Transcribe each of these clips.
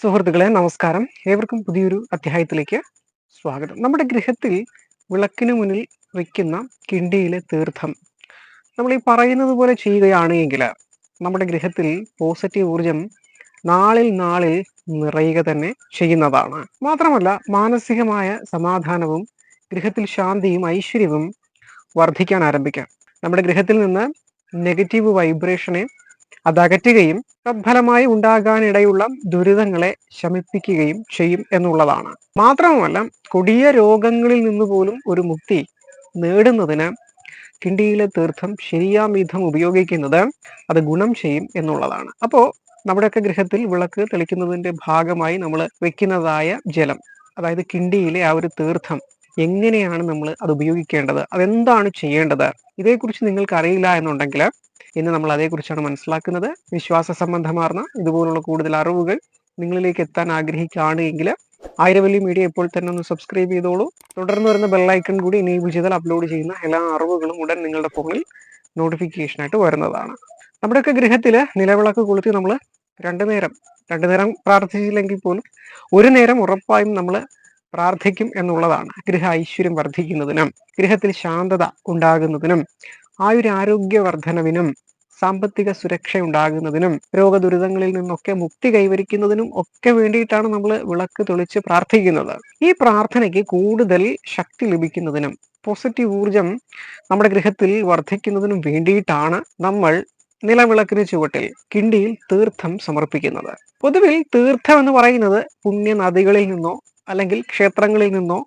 സുഹൃത്തുക്കളെ നമസ്കാരം. ഏവർക്കും പുതിയൊരു അധ്യായത്തിലേക്ക് സ്വാഗതം. നമ്മുടെ ഗൃഹത്തിൽ വിളക്കിന് മുന്നിൽ വയ്ക്കുന്ന കിണ്ടിയിലെ തീർത്ഥം നമ്മൾ ഈ പറയുന്നത് പോലെ ചെയ്യുകയാണെങ്കിൽ നമ്മുടെ ഗൃഹത്തിൽ പോസിറ്റീവ് ഊർജം നാളിൽ നാളിൽ നിറയുക തന്നെ ചെയ്യുന്നതാണ്. മാത്രമല്ല മാനസികമായ സമാധാനവും ഗൃഹത്തിൽ ശാന്തിയും ഐശ്വര്യവും വർദ്ധിക്കാൻ ആരംഭിക്കാം. നമ്മുടെ ഗൃഹത്തിൽ നിന്ന് നെഗറ്റീവ് വൈബ്രേഷനെ അതകറ്റുകയും തത്ഫലമായി ഉണ്ടാകാനിടയുള്ള ദുരിതങ്ങളെ ശമിപ്പിക്കുകയും ചെയ്യും എന്നുള്ളതാണ്. മാത്രവുമല്ല കൊടിയ രോഗങ്ങളിൽ നിന്ന് പോലും ഒരു മുക്തി നേടുന്നതിന് കിണ്ടിയിലെ തീർത്ഥം ശരിയാം വിധം ഉപയോഗിക്കുന്നത് അത് ഗുണം ചെയ്യും എന്നുള്ളതാണ്. അപ്പോൾ നമ്മുടെയൊക്കെ ഗൃഹത്തിൽ വിളക്ക് തെളിക്കുന്നതിന്റെ ഭാഗമായി നമ്മൾ വെക്കുന്നതായ ജലം അതായത് കിണ്ടിയിലെ ആ ഒരു തീർത്ഥം എങ്ങനെയാണ് നമ്മൾ അത് ഉപയോഗിക്കേണ്ടത്? അതെന്താണ് ചെയ്യേണ്ടത്? ഇതേക്കുറിച്ച് നിങ്ങൾക്ക് അറിയില്ല എന്നുണ്ടെങ്കിൽ ഇന്ന് നമ്മൾ അതേക്കുറിച്ചാണ് മനസ്സിലാക്കുന്നത്. വിശ്വാസ സംബന്ധമാർന്ന ഇതുപോലുള്ള കൂടുതൽ അറിവുകൾ നിങ്ങളിലേക്ക് എത്താൻ ആഗ്രഹിക്കുകയാണ് എങ്കിൽ ആയിരവലി മീഡിയ ഇപ്പോൾ തന്നെ ഒന്ന് സബ്സ്ക്രൈബ് ചെയ്തോളൂ. തുടർന്ന് വരുന്ന ബെല്ലൈക്കൺ കൂടി എനേബിൾ ചെയ്താൽ അപ്ലോഡ് ചെയ്യുന്ന എല്ലാ അറിവുകളും ഉടൻ നിങ്ങളുടെ ഫോണിൽ നോട്ടിഫിക്കേഷനായിട്ട് വരുന്നതാണ്. നമ്മുടെയൊക്കെ ഗൃഹത്തിൽ നിലവിളക്ക് കൊളുത്തി നമ്മൾ രണ്ടു നേരം രണ്ടു നേരം പ്രാർത്ഥിച്ചില്ലെങ്കിൽ പോലും ഒരു നേരം ഉറപ്പായും നമ്മൾ പ്രാർത്ഥിക്കും എന്നുള്ളതാണ്. ഗൃഹ ഐശ്വര്യം വർദ്ധിക്കുന്നതിനും ഗൃഹത്തിൽ ശാന്തത ഉണ്ടാകുന്നതിനും ആയുരാരോഗ്യവർദ്ധനവിനും സാമ്പത്തിക സുരക്ഷ ഉണ്ടാകുന്നതിനും രോഗദുരിതങ്ങളിൽ നിന്നൊക്കെ മുക്തി കൈവരിക്കുന്നതിനും ഒക്കെ വേണ്ടിയിട്ടാണ് നമ്മൾ വിളക്ക് തെളിച്ച് പ്രാർത്ഥിക്കുന്നത്. ഈ പ്രാർത്ഥനയ്ക്ക് കൂടുതൽ ശക്തി ലഭിക്കുന്നതിനും പോസിറ്റീവ് ഊർജം നമ്മുടെ ഗൃഹത്തിൽ വർദ്ധിക്കുന്നതിനും വേണ്ടിയിട്ടാണ് നമ്മൾ നിലവിളക്കിന് ചുവട്ടിൽ കിണ്ടിയിൽ തീർത്ഥം സമർപ്പിക്കുന്നത്. പൊതുവിൽ തീർത്ഥം എന്ന് പറയുന്നത് പുണ്യ നദികളിൽ നിന്നോ അല്ലെങ്കിൽ ക്ഷേത്രങ്ങളിൽ നിന്നോ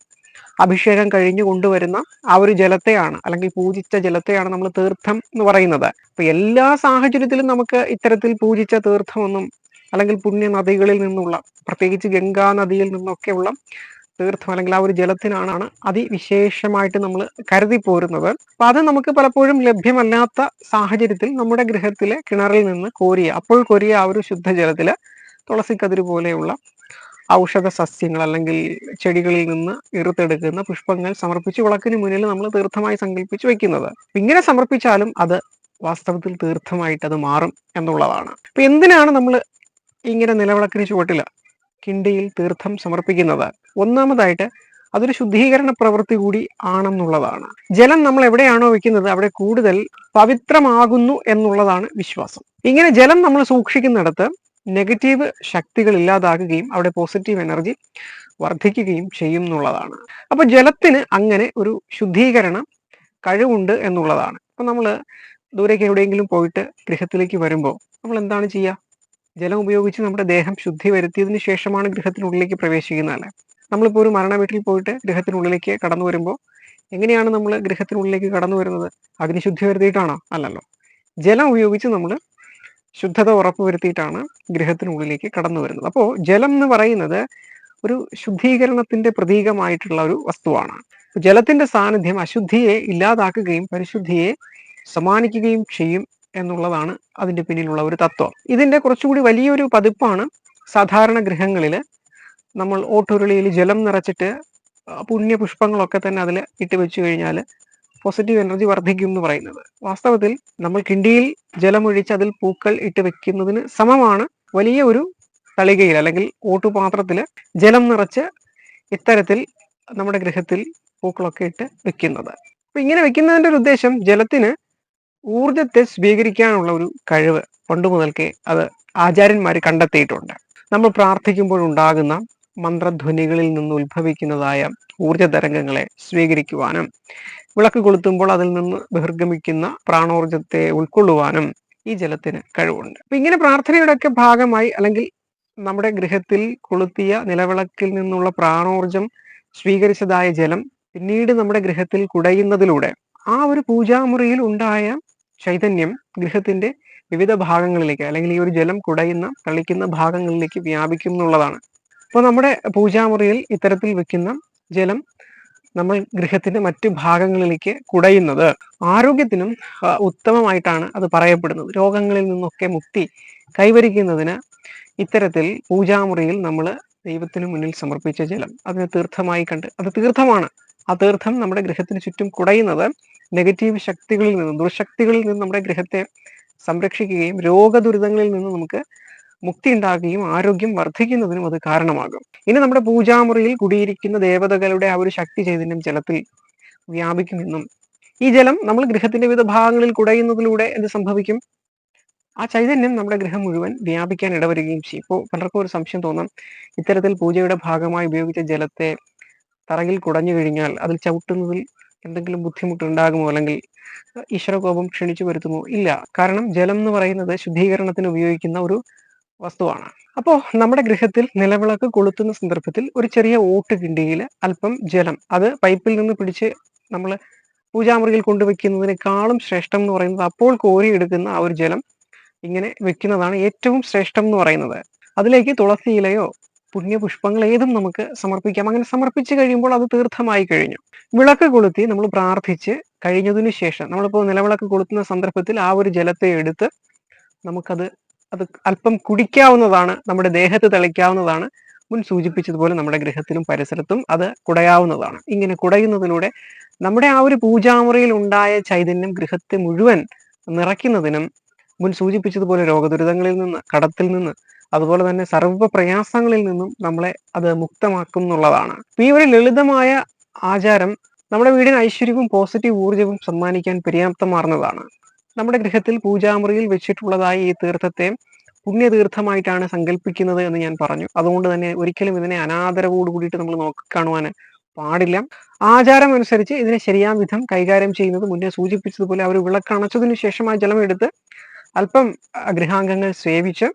അഭിഷേകം കഴിഞ്ഞു കൊണ്ടുവരുന്ന ആ ഒരു ജലത്തെയാണ് അല്ലെങ്കിൽ പൂജിച്ച ജലത്തെയാണ് നമ്മൾ തീർത്ഥം എന്ന് പറയുന്നത്. അപ്പൊ എല്ലാ സാഹചര്യത്തിലും നമുക്ക് ഇത്തരത്തിൽ പൂജിച്ച തീർത്ഥമൊന്നും അല്ലെങ്കിൽ പുണ്യ നദികളിൽ നിന്നുള്ള പ്രത്യേകിച്ച് ഗംഗാ നദിയിൽ നിന്നൊക്കെയുള്ള തീർത്ഥം അല്ലെങ്കിൽ ആ ഒരു ജലത്തിനാണ് അതിവിശേഷമായിട്ട് നമ്മൾ കരുതി പോരുന്നത്. അപ്പൊ അത് നമുക്ക് പലപ്പോഴും ലഭ്യമല്ലാത്ത സാഹചര്യത്തിൽ നമ്മുടെ ഗൃഹത്തിലെ കിണറിൽ നിന്ന് കോരിയ അപ്പോൾ കോരിയ ആ ഒരു ശുദ്ധജലത്തിൽ തുളസിക്കതിര് പോലെയുള്ള ഔഷധ സസ്യങ്ങൾ അല്ലെങ്കിൽ ചെടികളിൽ നിന്ന് ഇറുത്തെടുക്കുന്ന പുഷ്പങ്ങൾ സമർപ്പിച്ച് വിളക്കിന് മുന്നിൽ നമ്മൾ തീർത്ഥമായി സങ്കല്പിച്ച് വെക്കുന്നത്. ഇങ്ങനെ സമർപ്പിച്ചാലും അത് വാസ്തവത്തിൽ തീർത്ഥമായിട്ട് അത് മാറും എന്നുള്ളതാണ്. അപ്പൊ എന്തിനാണ് നമ്മൾ ഇങ്ങനെ നിലവിളക്കിന് ചുവട്ടിൽ കിണ്ടിയിൽ തീർത്ഥം സമർപ്പിക്കുന്നത്? ഒന്നാമതായിട്ട് അതൊരു ശുദ്ധീകരണ പ്രവൃത്തി കൂടി ആണെന്നുള്ളതാണ്. ജലം നമ്മൾ എവിടെയാണോ വെക്കുന്നത് അവിടെ കൂടുതൽ പവിത്രമാകുന്നു എന്നുള്ളതാണ് വിശ്വാസം. ഇങ്ങനെ ജലം നമ്മൾ സൂക്ഷിക്കുന്നിടത്ത് നെഗറ്റീവ് ശക്തികൾ ഇല്ലാതാകുകയും അവിടെ പോസിറ്റീവ് എനർജി വർദ്ധിക്കുകയും ചെയ്യും എന്നുള്ളതാണ്. അപ്പൊ ജലത്തിന് അങ്ങനെ ഒരു ശുദ്ധീകരണം കഴിവുണ്ട് എന്നുള്ളതാണ്. അപ്പൊ നമ്മൾ ദൂരേക്ക് എവിടെയെങ്കിലും പോയിട്ട് ഗൃഹത്തിലേക്ക് വരുമ്പോൾ നമ്മൾ എന്താണ് ചെയ്യുക ജലം ഉപയോഗിച്ച് നമ്മുടെ ദേഹം ശുദ്ധി വരുത്തിയതിന് ശേഷമാണ് ഗൃഹത്തിനുള്ളിലേക്ക് പ്രവേശിക്കുന്നത് അല്ലേ? നമ്മളിപ്പോൾ ഒരു മരണ വീട്ടിൽ പോയിട്ട് ഗൃഹത്തിനുള്ളിലേക്ക് കടന്നു വരുമ്പോൾ എങ്ങനെയാണ് നമ്മൾ ഗൃഹത്തിനുള്ളിലേക്ക് കടന്നു വരുന്നത്? അഗ്നിശുദ്ധി ശുദ്ധി വരുത്തിയിട്ടാണോ? അല്ലല്ലോ. ജലം ഉപയോഗിച്ച് നമ്മൾ ശുദ്ധത ഉറപ്പുവരുത്തിയിട്ടാണ് ഗ്രഹത്തിനുള്ളിലേക്ക് കടന്നു വരുന്നത് അപ്പോൾ ജലം എന്ന് പറയുന്നത് ഒരു ശുദ്ധീകരണത്തിന്റെ പ്രതീകമായിട്ടുള്ള ഒരു വസ്തുവാണ്. ജലത്തിന്റെ സാന്നിധ്യം അശുദ്ധിയെ ഇല്ലാതാക്കുകയും പരിശുദ്ധിയെ സമ്മാനിക്കുകയും ചെയ്യും എന്നുള്ളതാണ് അതിന്റെ പിന്നിലുള്ള ഒരു തത്വം. ഇതിന്റെ കുറച്ചുകൂടി വലിയൊരു പതിപ്പാണ് സാധാരണ ഗൃഹങ്ങളിൽ നമ്മൾ ഓട്ടുരുളിയിൽ ജലം നിറച്ചിട്ട് പുണ്യ പുഷ്പങ്ങളൊക്കെ തന്നെ അതിൽ ഇട്ട് വെച്ചു കഴിഞ്ഞാൽ പോസിറ്റീവ് എനർജി വർദ്ധിക്കും എന്ന് പറയുന്നത്. വാസ്തവത്തിൽ നമ്മൾ കിണ്ടിയിൽ ജലമൊഴിച്ച് അതിൽ പൂക്കൾ ഇട്ട് വെക്കുന്നതിന് സമമാണ് വലിയ ഒരു തളികയിൽ അല്ലെങ്കിൽ ഓട്ടുപാത്രത്തിൽ ജലം നിറച്ച് ഇത്തരത്തിൽ നമ്മുടെ ഗൃഹത്തിൽ പൂക്കളൊക്കെ ഇട്ട് വെക്കുന്നത്. അപ്പൊ ഇങ്ങനെ വെക്കുന്നതിന്റെ ഒരു ഉദ്ദേശം ജലത്തിന് ഊർജത്തെ സ്വീകരിക്കാനുള്ള ഒരു കഴിവ് പണ്ട് മുതൽക്കേ അത് ആചാര്യന്മാർ കണ്ടെത്തിയിട്ടുണ്ട്. നമ്മൾ പ്രാർത്ഥിക്കുമ്പോൾ ഉണ്ടാകുന്ന മന്ത്രധ്വനികളിൽ നിന്ന് ഉത്ഭവിക്കുന്നതായ ഊർജ തരംഗങ്ങളെ സ്വീകരിക്കുവാനും വിളക്ക് കൊളുത്തുമ്പോൾ അതിൽ നിന്ന് ബഹിർഗമിക്കുന്ന പ്രാണോർജത്തെ ഉൾക്കൊള്ളുവാനും ഈ ജലത്തിന് കഴിവുണ്ട്. അപ്പൊ ഇങ്ങനെ പ്രാർത്ഥനയുടെ ഒക്കെ ഭാഗമായി അല്ലെങ്കിൽ നമ്മുടെ ഗൃഹത്തിൽ കൊളുത്തിയ നിലവിളക്കിൽ നിന്നുള്ള പ്രാണോർജം സ്വീകരിച്ചതായ ജലം പിന്നീട് നമ്മുടെ ഗൃഹത്തിൽ കുടയുന്നതിലൂടെ ആ ഒരു പൂജാമുറിയിൽ ഉണ്ടായ ചൈതന്യം ഗൃഹത്തിന്റെ വിവിധ ഭാഗങ്ങളിലേക്ക് അല്ലെങ്കിൽ ഈ ഒരു ജലം കുടയുന്ന തളിക്കുന്ന ഭാഗങ്ങളിലേക്ക് വ്യാപിക്കും എന്നുള്ളതാണ് അപ്പോൾ നമ്മുടെ പൂജാമുറിയിൽ ഇത്തരത്തിൽ വെക്കുന്ന ജലം നമ്മൾ ഗൃഹത്തിന്റെ മറ്റു ഭാഗങ്ങളിലേക്ക് കുടയുന്നത്. ആരോഗ്യത്തിനും ഉത്തമമായിട്ടാണ് അത് പറയപ്പെടുന്നത്. രോഗങ്ങളിൽ നിന്നൊക്കെ മുക്തി കൈവരിക്കുന്നതിന് ഇത്തരത്തിൽ പൂജാമുറിയിൽ നമ്മൾ ദൈവത്തിന് മുന്നിൽ സമർപ്പിച്ച ജലം. അതിനെ തീർത്ഥമായി കണ്ട് അത് തീർത്ഥമാണ്. ആ തീർത്ഥം നമ്മുടെ ഗൃഹത്തിന് ചുറ്റും കുടയുന്നത് നെഗറ്റീവ് ശക്തികളിൽ നിന്നും ദുർശക്തികളിൽ നിന്നും നമ്മുടെ ഗൃഹത്തെ സംരക്ഷിക്കുകയും രോഗദുരിതങ്ങളിൽ നിന്ന് നമുക്ക് മുക്തി ഉണ്ടാകുകയും ആരോഗ്യം വർദ്ധിക്കുന്നതിനും അത് കാരണമാകും. ഇനി നമ്മുടെ പൂജാമുറിയിൽ കുടിയിരിക്കുന്ന ദേവതകളുടെ ആ ഒരു ശക്തി ചൈതന്യം ജലത്തിൽ വ്യാപിക്കുമെന്നും ഈ ജലം നമ്മൾ ഗൃഹത്തിന്റെ വിവിധ ഭാഗങ്ങളിൽ കുടയുന്നതിലൂടെ എന്ത് സംഭവിക്കും? ആ ചൈതന്യം നമ്മുടെ ഗൃഹം മുഴുവൻ വ്യാപിക്കാൻ ഇടവരികയും ചെയ്യും. ഇപ്പോൾ പലർക്കും ഒരു സംശയം തോന്നാം ഇത്തരത്തിൽ പൂജയുടെ ഭാഗമായി ഉപയോഗിച്ച ജലത്തെ തറയിൽ കുടഞ്ഞു കഴിഞ്ഞാൽ അതിൽ ചവിട്ടുന്നതിൽ എന്തെങ്കിലും ബുദ്ധിമുട്ടുണ്ടാകുമോ അല്ലെങ്കിൽ ഈശ്വരകോപം ക്ഷണിച്ചു വരുത്തുമോ? ഇല്ല. കാരണം ജലം എന്ന് പറയുന്നത് ശുദ്ധീകരണത്തിന് ഉപയോഗിക്കുന്ന ഒരു വസ്തുവാണ്. അപ്പോൾ നമ്മുടെ ഗൃഹത്തിൽ നിലവിളക്ക് കൊളുത്തുന്ന സന്ദർഭത്തിൽ ഒരു ചെറിയ ഓട്ട് കിണ്ടിയിൽ അല്പം ജലം അത് പൈപ്പിൽ നിന്ന് പിടിച്ച് നമ്മൾ പൂജാമുറിയിൽ കൊണ്ടുവയ്ക്കുന്നതിനേക്കാളും ശ്രേഷ്ഠം എന്ന് പറയുന്നത് അപ്പോൾ കോരിയെടുക്കുന്ന ആ ഒരു ജലം ഇങ്ങനെ വെക്കുന്നതാണ് ഏറ്റവും ശ്രേഷ്ഠം എന്ന് പറയുന്നത്. അതിലേക്ക് തുളസി ഇലയോ പുണ്യപുഷ്പങ്ങൾ ഏതും നമുക്ക് സമർപ്പിക്കാം. അങ്ങനെ സമർപ്പിച്ചു കഴിയുമ്പോൾ അത് തീർത്ഥമായി കഴിഞ്ഞു. വിളക്ക് കൊളുത്തി നമ്മൾ പ്രാർത്ഥിച്ച് കഴിഞ്ഞതിനു ശേഷം നമ്മളിപ്പോൾ നിലവിളക്ക് കൊളുത്തുന്ന സന്ദർഭത്തിൽ ആ ഒരു ജലത്തെ എടുത്ത് നമുക്കത് അത് അല്പം കുടിക്കാവുന്നതാണ് നമ്മുടെ ദേഹത്ത് തെളിക്കാവുന്നതാണ്. മുൻ സൂചിപ്പിച്ചതുപോലെ നമ്മുടെ ഗൃഹത്തിലും പരിസരത്തും അത് കുടയാവുന്നതാണ്. ഇങ്ങനെ കുടയുന്നതിലൂടെ നമ്മുടെ ആ ഒരു പൂജാമുറിയിൽ ഉണ്ടായ ചൈതന്യം ഗൃഹത്തെ മുഴുവൻ നിറയ്ക്കുന്നതിനും മുൻ സൂചിപ്പിച്ചതുപോലെ രോഗദുരിതങ്ങളിൽ നിന്ന് കടത്തിൽ നിന്ന് അതുപോലെ തന്നെ സർവ പ്രയാസങ്ങളിൽ നിന്നും നമ്മളെ അത് മുക്തമാക്കും എന്നുള്ളതാണ്. ഈ ഒരു ലളിതമായ ആചാരം നമ്മുടെ വീടിന് ഐശ്വര്യവും പോസിറ്റീവ് ഊർജവും സമ്മാനിക്കാൻ പര്യാപ്തമാർന്നതാണ്. നമ്മുടെ ഗൃഹത്തിൽ പൂജാമുറിയിൽ വെച്ചിട്ടുള്ളതായി ഈ തീർത്ഥത്തെ പുണ്യതീർത്ഥമായിട്ടാണ് സങ്കല്പിക്കുന്നത് എന്ന് ഞാൻ പറഞ്ഞു. അതുകൊണ്ട് തന്നെ ഒരിക്കലും ഇതിനെ അനാദരവോട് കൂടിയിട്ട് നമ്മൾ നോക്കിക്കാണുവാൻ പാടില്ല. ആചാരം അനുസരിച്ച് ഇതിനെ ശരിയാം വിധം കൈകാര്യം ചെയ്യുന്നത് മുന്നേ സൂചിപ്പിച്ചതുപോലെ അവർ വിളക്കണച്ചതിനു ശേഷം ആ ജലം എടുത്ത് അല്പം ഗൃഹാംഗങ്ങൾ സേവിച്ച്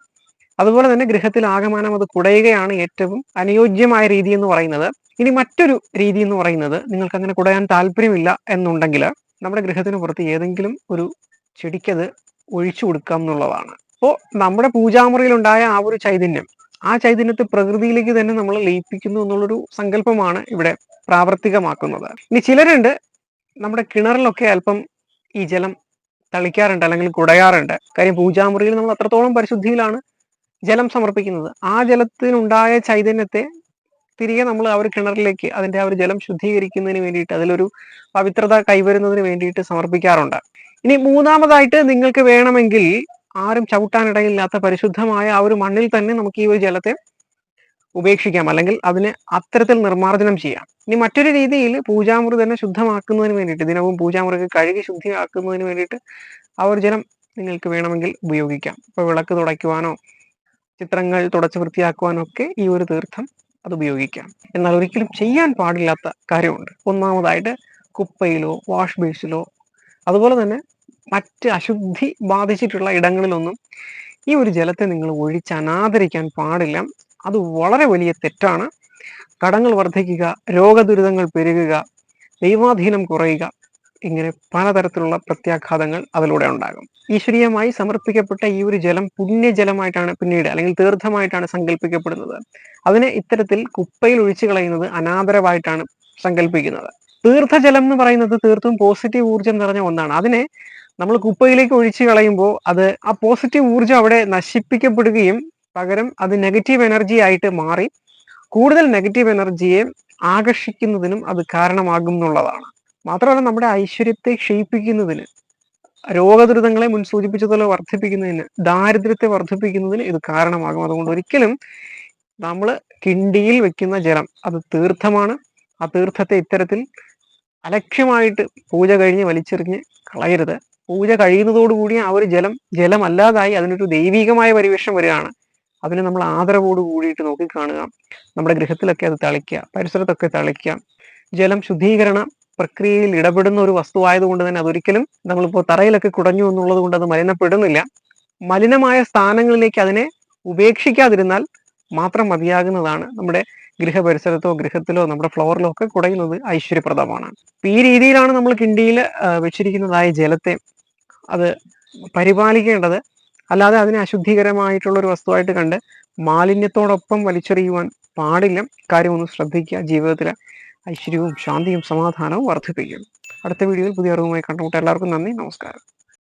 അതുപോലെ തന്നെ ഗൃഹത്തിൽ ആഗമനം അത് കുടയുകയാണ് ഏറ്റവും അനുയോജ്യമായ രീതി എന്ന് പറയുന്നത്. ഇനി മറ്റൊരു രീതി എന്ന് പറയുന്നത് നിങ്ങൾക്ക് അങ്ങനെ കുടയാൻ താല്പര്യമില്ല എന്നുണ്ടെങ്കിൽ നമ്മുടെ ഗൃഹത്തിന് പുറത്ത് ഏതെങ്കിലും ഒരു ചെടിക്കത് ഒഴിച്ചു കൊടുക്കാം എന്നുള്ളതാണ്. അപ്പോൾ നമ്മുടെ പൂജാമുറിയിൽ ഉണ്ടായ ആ ഒരു ചൈതന്യം ആ ചൈതന്യത്തെ പ്രകൃതിയിലേക്ക് തന്നെ നമ്മൾ ലയിപ്പിക്കുന്നു എന്നുള്ളൊരു സങ്കല്പമാണ് ഇവിടെ പ്രാവർത്തികമാക്കുന്നത്. ഇനി ചിലരുണ്ട് നമ്മുടെ കിണറിലൊക്കെ അല്പം ഈ ജലം തളിക്കാറുണ്ട് അല്ലെങ്കിൽ കുടയാറുണ്ട്. കാര്യം പൂജാമുറിയിൽ നമ്മൾ അത്രത്തോളം പരിശുദ്ധിയിലാണ് ജലം സമർപ്പിക്കുന്നത്. ആ ജലത്തിനുണ്ടായ ചൈതന്യത്തെ തിരികെ നമ്മൾ ആ ഒരു കിണറിലേക്ക് അതിന്റെ ആ ഒരു ജലം ശുദ്ധീകരിക്കുന്നതിന് വേണ്ടിയിട്ട് അതിലൊരു പവിത്രത കൈവരുന്നതിന് വേണ്ടിയിട്ട് സമർപ്പിക്കാറുണ്ട്. ഇനി മൂന്നാമതായിട്ട് നിങ്ങൾക്ക് വേണമെങ്കിൽ ആരും ചവിട്ടാനിടയില്ലാത്ത പരിശുദ്ധമായ ആ ഒരു മണ്ണിൽ തന്നെ നമുക്ക് ഈ ഒരു ജലത്തെ ഉപേക്ഷിക്കാം. അല്ലെങ്കിൽ അതിനെ അത്തരത്തിൽ നിർമ്മാർജനം ചെയ്യാം. ഇനി മറ്റൊരു രീതിയിൽ പൂജാമുറി തന്നെ ശുദ്ധമാക്കുന്നതിന് വേണ്ടിയിട്ട് ദിനവും പൂജാമുറിക്ക് കഴുകി ശുദ്ധിയാക്കുന്നതിന് വേണ്ടിയിട്ട് ആ ഒരു ജലം നിങ്ങൾക്ക് വേണമെങ്കിൽ ഉപയോഗിക്കാം. ഇപ്പൊ വിളക്ക് തുടയ്ക്കുവാനോ ചിത്രങ്ങൾ തുടച്ച് വൃത്തിയാക്കുവാനോ ഒക്കെ ഈ ഒരു തീർത്ഥം അത് ഉപയോഗിക്കാം. എന്നാൽ ഒരിക്കലും ചെയ്യാൻ പാടില്ലാത്ത കാര്യമുണ്ട്. ഒന്നാമതായിട്ട് കുപ്പയിലോ വാഷ് ബേസിലോ അതുപോലെ തന്നെ മറ്റ് അശുദ്ധി ബാധിച്ചിട്ടുള്ള ഇടങ്ങളിലൊന്നും ഈ ഒരു ജലത്തെ നിങ്ങൾ ഒഴിച്ച് അനാദരിക്കാൻ പാടില്ല. അത് വളരെ വലിയ തെറ്റാണ്. കടങ്ങൾ വർദ്ധിക്കുക രോഗദുരിതങ്ങൾ പെരുകുക ദൈവാധീനം കുറയുക ഇങ്ങനെ പലതരത്തിലുള്ള പ്രത്യാഘാതങ്ങൾ അതിലൂടെ ഉണ്ടാകും. ഈശ്വരീയമായി സമർപ്പിക്കപ്പെട്ട ഈ ഒരു ജലം പുണ്യജലമായിട്ടാണ് പിന്നീട് അല്ലെങ്കിൽ തീർത്ഥമായിട്ടാണ് സങ്കല്പിക്കപ്പെടുന്നത്. അതിനെ ഇത്തരത്തിൽ കുപ്പയിൽ ഒഴിച്ചു കളയുന്നത് അനാദരവായിട്ടാണ് സങ്കല്പിക്കുന്നത്. തീർത്ഥജലം എന്ന് പറയുന്നത് തീർത്തും പോസിറ്റീവ് ഊർജം നിറഞ്ഞ ഒന്നാണ്. അതിനെ നമ്മൾ കുപ്പയിലേക്ക് ഒഴിച്ചു കളയുമ്പോൾ അത് ആ പോസിറ്റീവ് ഊർജം അവിടെ നശിപ്പിക്കപ്പെടുകയും പകരം അത് നെഗറ്റീവ് എനർജി ആയിട്ട് മാറി കൂടുതൽ നെഗറ്റീവ് എനർജിയെ ആകർഷിക്കുന്നതിനും അത് കാരണമാകും എന്നുള്ളതാണ്. മാത്രമല്ല നമ്മുടെ ഐശ്വര്യത്തെ ക്ഷയിപ്പിക്കുന്നതിന് രോഗദുരിതങ്ങളെ മുൻ സൂചിപ്പിച്ചതുപോലെ വർദ്ധിപ്പിക്കുന്നതിന് ദാരിദ്ര്യത്തെ വർദ്ധിപ്പിക്കുന്നതിന് ഇത് കാരണമാകും. അതുകൊണ്ട് ഒരിക്കലും നമ്മൾ കിണ്ടിയിൽ വെക്കുന്ന ജലം അത് തീർത്ഥമാണ്. ആ തീർത്ഥത്തെ ഇത്തരത്തിൽ അലക്ഷ്യമായിട്ട് പൂജ കഴിഞ്ഞ് വലിച്ചെറിഞ്ഞ് കളയരുത്. പൂജ കഴിയുന്നതോടുകൂടി ആ ഒരു ജലം ജലമല്ലാതായി അതിനൊരു ദൈവികമായ പരിവേഷം വരികയാണ്. അതിനെ നമ്മൾ ആദരവോട് കൂടിയിട്ട് നോക്കിക്കാണുക നമ്മുടെ ഗൃഹത്തിലൊക്കെ അത് തളിക്കുക പരിസരത്തൊക്കെ തളിക്കുക. ജലം ശുദ്ധീകരണ പ്രക്രിയയിൽ ഇടപെടുന്ന ഒരു വസ്തുവായതുകൊണ്ട് തന്നെ അതൊരിക്കലും നമ്മളിപ്പോൾ തറയിലൊക്കെ കുടഞ്ഞു എന്നുള്ളത് കൊണ്ട് അത് മലിനപ്പെടുന്നില്ല. മലിനമായ സ്ഥാനങ്ങളിലേക്ക് അതിനെ ഉപേക്ഷിക്കാതിരുന്നാൽ മാത്രം മതിയാകുന്നതാണ് നമ്മുടെ ഗൃഹ പരിസരത്തോ ഗൃഹത്തിലോ നമ്മുടെ ഫ്ലോറിലോ ഒക്കെ കുടയുന്നത് ഐശ്വര്യപ്രദമാണ്. ഈ രീതിയിലാണ് നമ്മൾ കിണ്ടിയിൽ വെച്ചിരിക്കുന്നതായ ജലത്തെ അത് പരിപാലിക്കേണ്ടത്. അല്ലാതെ അതിനെ അശുദ്ധികരമായിട്ടുള്ള ഒരു വസ്തുവായിട്ട് കണ്ട് മാലിന്യത്തോടൊപ്പം വലിച്ചെറിയുവാൻ പാടില്ല. കാര്യം ഒന്ന് ശ്രദ്ധിക്കുക. ജീവിതത്തിൽ ഐശ്വര്യവും ശാന്തിയും സമാധാനവും വർദ്ധിപ്പിക്കും അടുത്ത വീഡിയോയിൽ പുതിയ അറിവുമായി കണ്ടുമുട്ടാം എല്ലാവർക്കും നന്ദി. നമസ്കാരം.